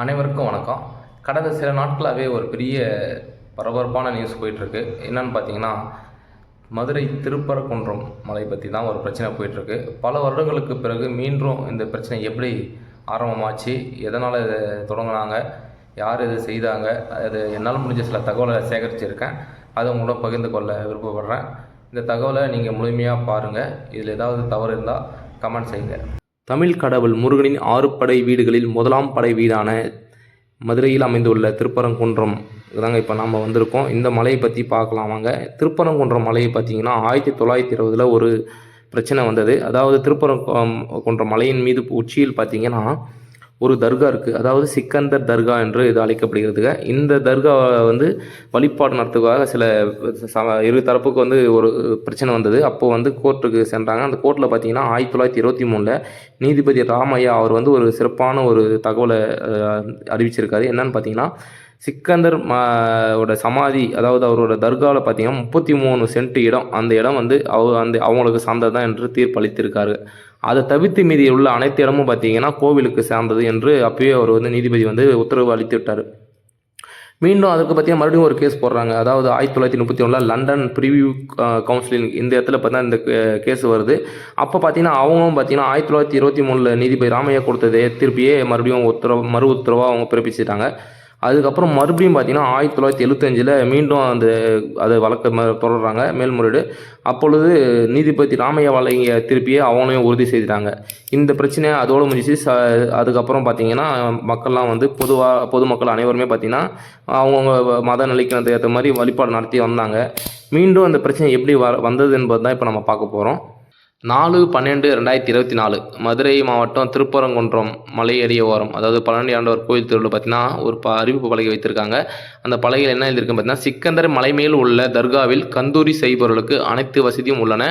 அனைவருக்கும் வணக்கம். கடந்த சில நாட்களாகவே ஒரு பெரிய பரபரப்பான நியூஸ் போயிட்டுருக்கு. என்னென்னு பார்த்தீங்கன்னா மதுரை திருப்பரங்குன்றம் மலை பற்றி தான் ஒரு பிரச்சனை போயிட்டுருக்கு. பல வருடங்களுக்கு பிறகு மீண்டும் இந்த பிரச்சனை எப்படி ஆரம்பமாச்சு எதனால் இதை தொடங்கினாங்க யார் இதை செய்தாங்க அது என்னால் முடிஞ்ச சில தகவலை சேகரிச்சிருக்கேன். அதை உங்களோட பகிர்ந்து கொள்ள விருப்பப்படுறேன். இந்த தகவலை நீங்கள் முழுமையாக பாருங்கள் இதில் ஏதாவது தவறு இருந்தால் கமெண்ட் செய்யுங்க. தமிழ் கடவுள் முருகனின் ஆறு படை வீடுகளில் முதலாம் படை வீடான மதுரையில் அமைந்துள்ள திருப்பரங்குன்றம். தாங்க இப்போ நாம் வந்திருக்கோம். இந்த மலையை பற்றி பார்க்கலாம் வாங்க. திருப்பரங்குன்றம் மலையை பார்த்தீங்கன்னா ஆயிரத்தி தொள்ளாயிரத்தி இருபதில் ஒரு பிரச்சனை வந்தது. அதாவது திருப்பரங்குன்றம் மலையின் மீது உச்சியில் பார்த்தீங்கன்னா ஒரு தர்கா இருக்குது அதாவது சிக்கந்தர் தர்கா என்று இது அழைக்கப்படுகிறதுங்க இந்த தர்கா வந்து வழிபாடு நடத்துக்காக சில ச- இரு தரப்புக்கு வந்து ஒரு பிரச்சனை வந்தது. அப்போது வந்து கோர்ட்டுக்கு சென்றாங்க. அந்த கோர்ட்டில் பார்த்தீங்கன்னா ஆயிரத்தி தொள்ளாயிரத்தி இருபத்தி மூணில் நீதிபதி ராமையா அவர் வந்து ஒரு சிறப்பான ஒரு தகவலை அறிவிச்சிருக்காரு. என்னன்னு பார்த்தீங்கன்னா சிக்கந்தர் ஓட சமாதி அதாவது அவரோட தர்காவில் பார்த்தீங்கன்னா முப்பத்தி மூணு சென்ட் இடம். அந்த இடம் வந்து அவ அந்த அவங்களுக்கு சார்ந்தது தான் என்று தீர்ப்பளித்திருக்காரு. அதை தவிர்த்து மீதி உள்ள அனைத்து இடமும் பார்த்தீங்கன்னா கோவிலுக்கு சார்ந்தது என்று அப்பயே அவர் வந்து நீதிபதி வந்து உத்தரவு அளித்து விட்டார் மீண்டும் அதுக்கு பற்றியா மறுபடியும் ஒரு கேஸ் போடுறாங்க. அதாவது ஆயிரத்தி தொள்ளாயிரத்தி முப்பத்தி ஒன்றில் லண்டன் ப்ரிவியூ கவுன்சிலிங் இந்த இடத்துல பார்த்தா இந்த கேஸ் வருது. அப்போ பார்த்தீங்கன்னா அவங்களும் பார்த்தீங்கன்னா ஆயிரத்தி தொள்ளாயிரத்தி இருபத்தி மூணில் நீதிபதி ராமையா கொடுத்ததே திருப்பியே மறுபடியும் உத்தரவு மறு உத்தரவாக அவங்க பிறப்பிச்சிட்டாங்க. அதுக்கப்புறம் மறுபடியும் பார்த்தீங்கன்னா ஆயிரத்தி தொள்ளாயிரத்தி எழுபத்தஞ்சில் மீண்டும் அந்த அதை வழக்க தொடர்றாங்க மேல்முறையீடு. அப்பொழுது நீதிபதி ராமையா வழங்கிய திருப்பியே அவங்களையும் உறுதி செய்துட்டாங்க. இந்த பிரச்சனையை அதோடு முடிச்சு ச அதுக்கப்புறம் பார்த்தீங்கன்னா மக்கள்லாம் வந்து பொதுவாக பொதுமக்கள் அனைவருமே பார்த்திங்கன்னா அவங்கவுங்க மத நிலைக்கு ஏற்ற மாதிரி வழிபாடு நடத்தி வந்தாங்க. மீண்டும் அந்த பிரச்சனை எப்படி வ வந்தது என்பது தான் இப்போ நம்ம பார்க்க போகிறோம் நாலு பன்னெண்டு ரெண்டாயிரத்தி இருபத்தி நாலு மதுரை மாவட்டம் திருப்பரங்குன்றம் மலையடிய ஓரம் அதாவது பழனி ஆண்டவர் கோயில் தெருவில் பார்த்தீங்கன்னா ஒரு ப அறிவிப்பு பலகை வைத்திருக்காங்க. அந்த பலகையில் என்ன எழுதியிருக்கு பார்த்தீங்கன்னா சிக்கந்தர் மலை மேல் உள்ள தர்காவில் கந்தூரி செய்பவர்களுக்கு அனைத்து வசதியும் உள்ளன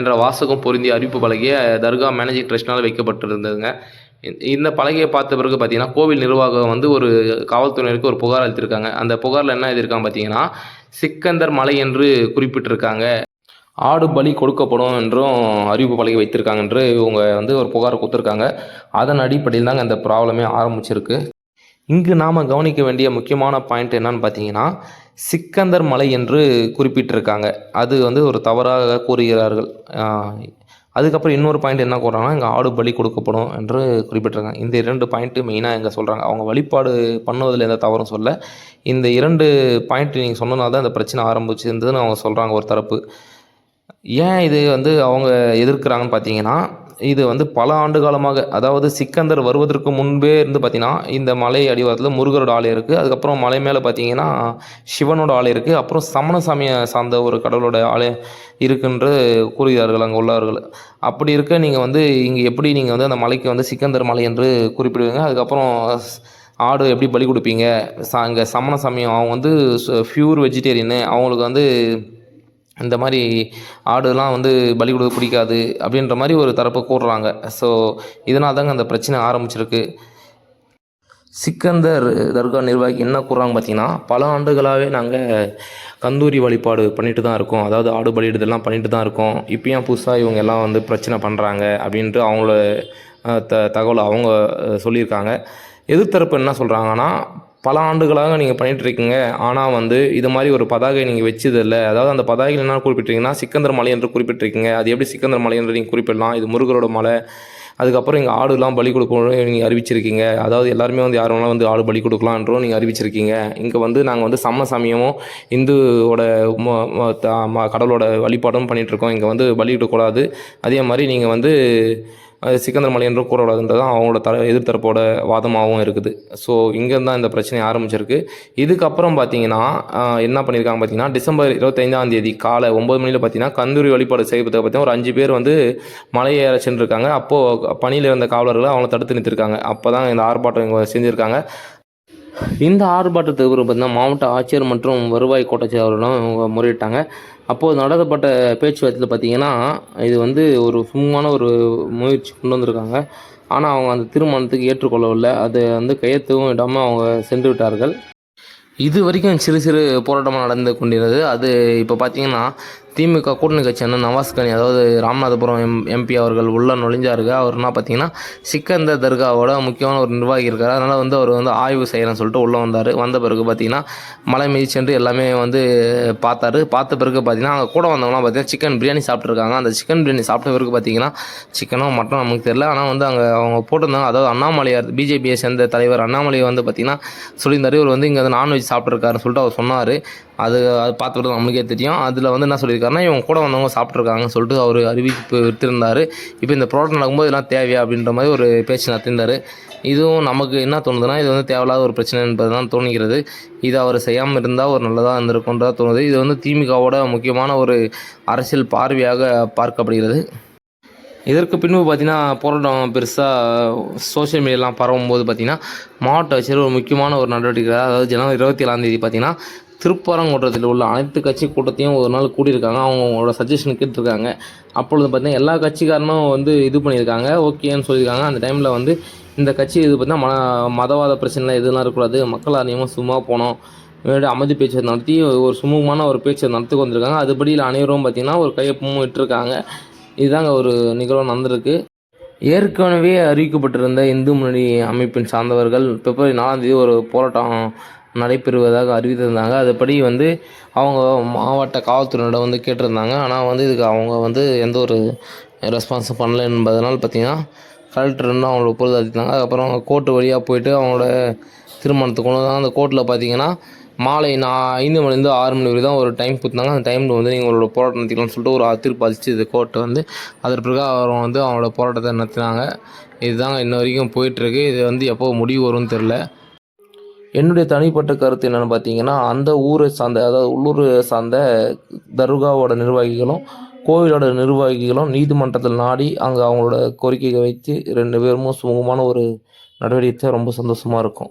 என்ற வாசகம் பொருந்திய அறிவிப்பு பலகையை தர்கா மேனேஜிங் ட்ரஸ்டினால் வைக்கப்பட்டிருந்ததுங்க. இந்த பலகையை பார்த்த பிறகு பார்த்தீங்கன்னா கோவில் நிர்வாகம் வந்து ஒரு காவல்துறையினருக்கு ஒரு புகார் அளித்திருக்காங்க. அந்த புகாரில் என்ன எழுதியிருக்காங்க பார்த்தீங்கன்னா சிக்கந்தர் மலை என்று குறிப்பிட்டிருக்காங்க. ஆடு பலி கொடுக்கப்படும் என்றும் அறிவிப்பு பலகை வைத்திருக்காங்க என்று இவங்க வந்து ஒரு புகார் கொடுத்துருக்காங்க. அதன் அடிப்படையில் தாங்க இந்த ப்ராப்ளமே ஆரம்பிச்சிருக்கு. இங்கு நாம் கவனிக்க வேண்டிய முக்கியமான பாயிண்ட் என்னன்னு பார்த்தீங்கன்னா சிக்கந்தர் மலை என்று குறிப்பிட்டிருக்காங்க. அது வந்து ஒரு தவறாக கூறுகிறார்கள். அதுக்கப்புறம் இன்னொரு பாயிண்ட் என்ன கூறாங்கன்னா இங்கே ஆடு பலி கொடுக்கப்படும் என்று குறிப்பிட்டிருக்காங்க. இந்த இரண்டு பாயிண்ட்டு மெயினாக இங்கே சொல்கிறாங்க அவங்க வழிபாடு பண்ணுவதில் எந்த தவறும் சொல்ல இந்த இரண்டு பாயிண்ட் நீங்கள் சொன்னனால தான் இந்த பிரச்சனை ஆரம்பிச்சிருந்ததுன்னு அவங்க சொல்கிறாங்க ஒரு தரப்பு. ஏன் இது வந்து அவங்க எதிர்க்கிறாங்கன்னு பார்த்தீங்கன்னா இது வந்து பல ஆண்டு காலமாக அதாவது சிக்கந்தர் வருவதற்கு முன்பே இருந்து பார்த்தீங்கன்னா இந்த மலை அடிவாரத்தில் முருகரோட ஆலயம் இருக்குது அதுக்கப்புறம் மலை மேலே பார்த்தீங்கன்னா சிவனோட ஆலயம் இருக்குது அப்புறம் சமண சாமியை சார்ந்த ஒரு கடவுளோட ஆலயம் இருக்குன்று கூறுகிறார்கள் அங்கே உள்ளவர்கள் அப்படி இருக்க நீங்கள் வந்து இங்கே எப்படி நீங்கள் வந்து அந்த மலைக்கு வந்து சிக்கந்தர் மலை என்று குறிப்பிடுவீங்க? அதுக்கப்புறம் ஆடு எப்படி பலி கொடுப்பீங்க? சா அங்கே சமண சமயம் அவங்க வந்து ஃப்யூர் வெஜிடேரியனு அவங்களுக்கு வந்து இந்த மாதிரி ஆடுலாம் வந்து பலி கொடுக்க பிடிக்காது அப்படின்ற மாதிரி ஒரு தரப்பு கூடுறாங்க ஸோ இதனால் தாங்க அந்த பிரச்சனை ஆரம்பிச்சிருக்கு. சிக்கந்தர் தர்கா நிர்வாகி என்ன கூறாங்க பார்த்தீங்கன்னா பல ஆண்டுகளாகவே நாங்கள் கந்தூரி வழிபாடு பண்ணிட்டு தான் இருக்கோம். அதாவது ஆடு பலியிடுதெல்லாம் பண்ணிட்டு தான் இருக்கோம். இப்போ ஏன் புதுசாக இவங்க எல்லாம் வந்து பிரச்சனை பண்ணுறாங்க அப்படின்ட்டு அவங்கள த தகவலை அவங்க சொல்லியிருக்காங்க. எதிர்த்தரப்பு என்ன சொல்கிறாங்கன்னா பல ஆண்டுகளாக நீங்கள் பண்ணிகிட்டு இருக்கீங்க ஆனால் வந்து இது மாதிரி ஒரு பதாகை நீங்கள் வச்சதில்ல. அதாவது அந்த பதாகையில் என்ன குறிப்பிட்டிருக்கீங்கன்னா சிக்கந்தர் மலை என்று குறிப்பிட்டிருக்கீங்க. அது எப்படி சிக்கந்தர் மலை என்று நீங்கள் குறிப்பிடலாம். இது முருகரோட மலை. அதுக்கப்புறம் இங்கே ஆடுலாம் பலி கொடுக்கணும் நீங்கள் அறிவிச்சிருக்கீங்க. அதாவது எல்லாருமே வந்து யார் வேணாலும் வந்து ஆடு பலி கொடுக்கலான்றோம் நீங்கள் அறிவிச்சிருக்கீங்க. இங்கே வந்து நாங்கள் வந்து சம சமயமும் இந்துவோட த- ம- கடவுளோட வழிபாடும் பண்ணிகிட்ருக்கோம் இங்கே வந்து பலி கொடுக்கக்கூடாது. அதே மாதிரி நீங்கள் வந்து சிக்கந்தர் மலை என்றும் கூறக்கூடாதுன்றது தான் அவங்களோட தர எதிர்த்தரப்போட வாதமாகவும் இருக்குது. ஸோ இங்கேருந்து தான் இந்த பிரச்சனை ஆரம்பிச்சிருக்கு. இதுக்கப்புறம் பார்த்தீங்கன்னா என்ன பண்ணியிருக்காங்க பார்த்தீங்கன்னா டிசம்பர் இருபத்தைந்தாம் தேதி காலை ஒம்பது மணியில் பார்த்தீங்கன்னா கந்தூரி வழிபாடு செய்வதை பார்த்தீங்கன்னா ஒரு அஞ்சு பேர் வந்து மலையை ஏற சென்றிருக்காங்க. அப்போது பணியில் இருந்த காவலர்கள் அவங்கள தடுத்து நிறுத்திருக்காங்க அப்போ தான் இந்த ஆர்ப்பாட்டம் இவங்க செஞ்சுருக்காங்க. இந்த ஆர்ப்பாட்டத்துக்கு அப்புறம் பார்த்தீங்கன்னா மாவட்ட ஆட்சியர் மற்றும் வருவாய் கோட்டாட்சியர் இவங்க முறையிட்டாங்க. அப்போது நடத்தப்பட்ட பேச்சுவார்த்தையில் பார்த்தீங்கன்னா இது வந்து ஒரு சும்மான ஒரு முயற்சி கொண்டு வந்திருக்காங்க. ஆனால் அவங்க அந்த திருமணத்துக்கு ஏற்றுக்கொள்ளவில்லை. அதை வந்து கையெழுத்தவும் இடாமல் அவங்க சென்று விட்டார்கள். இது வரைக்கும் சிறு சிறு போராட்டமாக நடந்து கொண்டிருந்தது. அது இப்போ பார்த்தீங்கன்னா திமுக கூட்டணி கட்சியான நவாஸ்கனி அதாவது ராமநாதபுரம் எம் எம்பி அவர்கள் உள்ள நுழைஞ்சாருங்க. அவர் என்ன பார்த்தீங்கன்னா சிக்கந்தர் தர்காவோட முக்கியமான ஒரு நிர்வாகி இருக்கார். அதனால் வந்து அவர் வந்து ஆய்வு செய்கிறேன்னு சொல்லிட்டு உள்ளே வந்தார். வந்த பிறகு பார்த்தீங்கன்னா மலை மீது சென்று எல்லாமே வந்து பார்த்தாரு. பார்த்த பிறகு பார்த்தீங்கன்னா அங்கே கூட வந்தவங்களாம் பார்த்தீங்கன்னா சிக்கன் பிரியாணி சாப்பிட்ருக்காங்க அந்த சிக்கன் பிரியாணி சாப்பிட்ட பிறகு பார்த்தீங்கன்னா சிக்கனோ மட்டனோ நமக்கு தெரியல. ஆனால் வந்து அங்கே அவங்க போட்டிருந்தாங்க. அதாவது அண்ணாமலையார் பிஜேபியை சேர்ந்த தலைவர் அண்ணாமலை வந்து பார்த்தீங்கன்னா சொல்லியிருந்தார். இவர் வந்து இங்கே வந்து நான்வெஜ் சாப்பிட்ருக்காருன்னு சொல்லிட்டு அவர் சொன்னார். அது அது பார்த்துட்டு நம்மளுக்கே தெரியும். அதில் வந்து என்ன சொல்லியிருக்காருன்னா இவங்க கூட வந்தவங்க சாப்பிட்ருக்காங்கன்னு சொல்லிட்டு அவர் அறிவிப்பு விட்டுருந்தார் இப்போ இந்த ப்ராடக்ட் நடக்கும்போது இதெல்லாம் தேவையா அப்படின்ற மாதிரி ஒரு பேச்சு நடத்திருந்தார் இதுவும் நமக்கு என்ன தோணுதுன்னா இது வந்து தேவையில்லாத ஒரு பிரச்சனை என்பது தான் தோணுகிறது இது அவர் செய்யாமல் இருந்தால் ஒரு நல்லதாக இருந்திருக்குன்றதா தோணுது. இது வந்து திமுகவோட முக்கியமான ஒரு அரசியல் பார்வையாக பார்க்கப்படுகிறது. இதற்கு பின்பு பார்த்திங்கன்னா போராட்டம் பெருசாக சோஷியல் மீடியாலாம் பரவும்போது பார்த்திங்கன்னா மாவட்ட ஆட்சியர் ஒரு முக்கியமான ஒரு நடவடிக்கை அதாவது ஜனவரி இருபத்தி ஏழாம் தேதி பார்த்தீங்கன்னா திருப்பரங்குன்றத்தில் உள்ள அனைத்து கட்சி கூட்டத்தையும் ஒரு நாள் கூட்டியிருக்காங்க அவங்களோட சஜஷன் கேட்டிருக்காங்க. அப்பொழுது பார்த்தீங்கன்னா எல்லா கட்சிக்காரனும் வந்து இது பண்ணியிருக்காங்க. ஓகேன்னு சொல்லியிருக்காங்க. அந்த டைமில் வந்து இந்த கட்சி இது பார்த்தீங்கன்னா ம மதவாத பிரச்சனை எதுலாம் இருக்கக்கூடாது. மக்கள் அதிகமாக சும்மா போனோம். முன்னாடி அமைதி பேச்சை நடத்தி ஒரு சுமூகமான ஒரு பேச்சை நடத்தி வந்திருக்காங்க அதுபடியில் அனைவரும் பார்த்திங்கன்னா ஒரு கையொப்பமும் இட்டிருக்காங்க. இதுதாங்க ஒரு நிகழ்வு நடந்திருக்கு. ஏற்கனவே அறிவிக்கப்பட்டிருந்த இந்து முன்னணி அமைப்பின் சார்ந்தவர்கள் பிப்ரவரி நாலாம் தேதி ஒரு போராட்டம் நடைபெறுவதாக அறிவித்திருந்தாங்க அதுபடி வந்து அவங்க மாவட்ட காவல்துறையினரிடம் வந்து கேட்டிருந்தாங்க. ஆனால் வந்து இதுக்கு அவங்க வந்து எந்த ஒரு ரெஸ்பான்ஸும் பண்ணல என்பதனால் பார்த்திங்கன்னா கலெக்டர் வந்து அவங்களோட ஒப்புதல் அதுக்கப்புறம் அதுக்கப்புறம் கோர்ட்டு வழியாக போயிட்டு அவங்களோட திருமணத்துக்கு கொண்டு வந்தாங்க. அந்த கோர்ட்டில் பார்த்தீங்கன்னா மாலை நான் ஐந்து மணிலேருந்து ஆறு மணி வரை தான் ஒரு டைம் கொடுத்தாங்க. அந்த டைமில் வந்து நீங்கள் உங்களோட போராட்டம் நடத்திக்கலாம்னு சொல்லிட்டு ஒரு தீர்ப்பு அளிச்சு இது கோர்ட்டு வந்து அதற்கு பிறகு அவர் வந்து அவங்களோட போராட்டத்தை நடத்தினாங்க. இதுதாங்க இன்ன வரைக்கும் போயிட்டுருக்கு இது வந்து எப்போ முடிவு வரும்னு தெரில என்னுடைய தனிப்பட்ட கருத்து என்னென்னு பார்த்தீங்கன்னா அந்த ஊரை சார்ந்த அதாவது உள்ளூர் சார்ந்த தர்காவோட நிர்வாகிகளும் கோவிலோட நிர்வாகிகளும் நீதிமன்றத்தில் நாடி அங்கே அவங்களோட கோரிக்கையை வைத்து ரெண்டு பேரும் சுமூகமான ஒரு நடவடிக்கை ரொம்ப சந்தோஷமாக இருக்கும்.